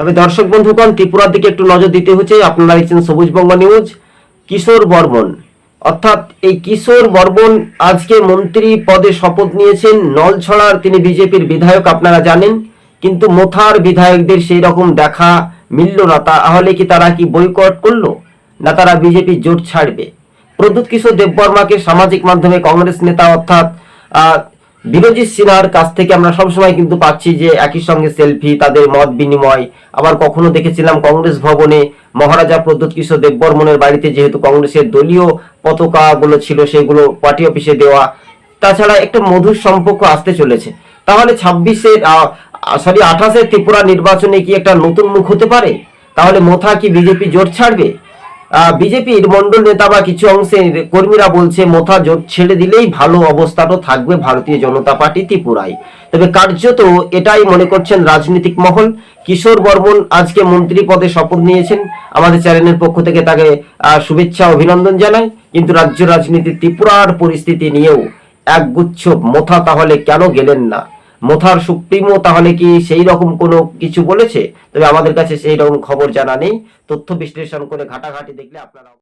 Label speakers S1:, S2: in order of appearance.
S1: তবে দর্শক বন্ধুগণ, ত্রিপুরার দিকে একটু নজর দিতে হচ্ছে। আপনারা দেখছেন সবুজ বঙ্গ নিউজ, কিশোর বর্মন। অর্থাৎ এই কিশোর বর্মন আজকে মন্ত্রী পদে শপথ নিয়েছেন। নলছড়ার তিনি বিজেপির বিধায়ক, আপনারা জানেন। কিন্তু মোথার বিধায়কদের সেই রকম দেখা মিলল না। তাহলে কি তারা কি বয়কট করল? না তারা বিজেপি জোট ছাড়বে? প্রদ্যুৎ কিশোর দেববর্মাকে সামাজিক মাধ্যমে কংগ্রেস নেতা অর্থাৎ বিরোজিৎ সিনহার কাছ থেকে আমরা সবসময় কিন্তু পাচ্ছি যে একই সঙ্গে সেলফি, তাদের মত বিনিময়। আবার কখনো দেখেছিলাম কংগ্রেস ভবনে মহারাজা প্রদ্যুৎ কিশোর দেববর্মনের বাড়িতে যেহেতু কংগ্রেসের দলীয় পতাকাগুলো ছিল, সেগুলো পার্টি অফিসে দেওয়া। তাছাড়া একটা মধুর সম্পর্ক আসতে চলেছে। তাহলে ছাব্বিশে সরি, আঠাশে ত্রিপুরা নির্বাচনে কি একটা নতুন মুখ হতে পারে? তাহলে মোথা কি বিজেপি জোট ছাড়বে? বিজেপির মন্ডল নেতা বা কিছু অংশের কর্মীরা বলছে, মোথা জোট ছেড়ে দিলেই ভালো অবস্থাটা থাকবে ভারতীয় জনতা পার্টি ত্রিপুরায়। তবে কার্যত এটাই মনে করছেন রাজনৈতিক মহল। কিশোর বর্মন আজকে মন্ত্রী পদে শপথ নিয়েছেন। আমাদের চ্যানেলের পক্ষ থেকে তাকে শুভেচ্ছা, অভিনন্দন জানাই। কিন্তু রাজ্য রাজনীতি ত্রিপুরার পরিস্থিতি নিয়েও একগুচ্ছ মোথা তাহলে কেন গেলেন না? মোথার সুপ্রিমো তাহলে কি সেই রকম কোনো কিছু বলেছে? তবে আমাদের কাছে সেই রকম খবর জানা নেই। তথ্য বিশ্লেষণ করে ঘাটাঘাটি দেখলে আপনারা